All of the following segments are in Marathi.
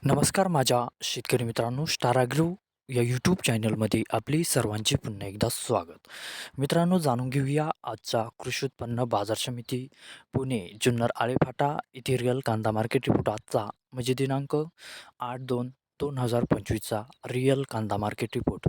नमस्कार माझ्या शेतकरी मित्रांनो स्टाराग्रू या यूट्यूब चॅनलमध्ये आपली सर्वांचे पुन्हा एकदा स्वागत. मित्रांनो जाणून घेऊया आजचा कृषी उत्पन्न बाजार समिती पुणे जुन्नर आळेफाटा इथेरियल रिअल कांदा मार्केट रिपोर्ट आजचा म्हणजे दिनांक आठ दोन दोन हजार पंचवीसचा रिअल कांदा मार्केट रिपोर्ट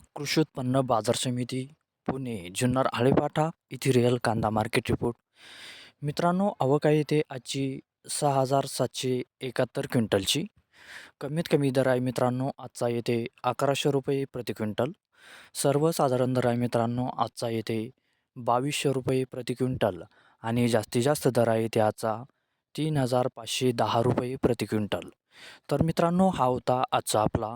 कृषी उत्पन्न बाजार समिती पुणे जुन्नर आळेपाठा इथिरियल रिअल कांदा मार्केट रिपोर्ट मित्रांनो आवक येथे आजची सहा हजार सातशे एकाहत्तर क्विंटलची. कमीत कमी दर आहे मित्रांनो आजचा येते अकराशे रुपये प्रति क्विंटल. सर्वसाधारण दर आहे मित्रांनो आजचा येते बावीसशे रुपये प्रति क्विंटल. आणि जास्तीत जास्त दर आहे येथे आजचा तीन हजार पाचशे दहा रुपये प्रति क्विंटल. तर मित्रांनो हा होता आजचा आपला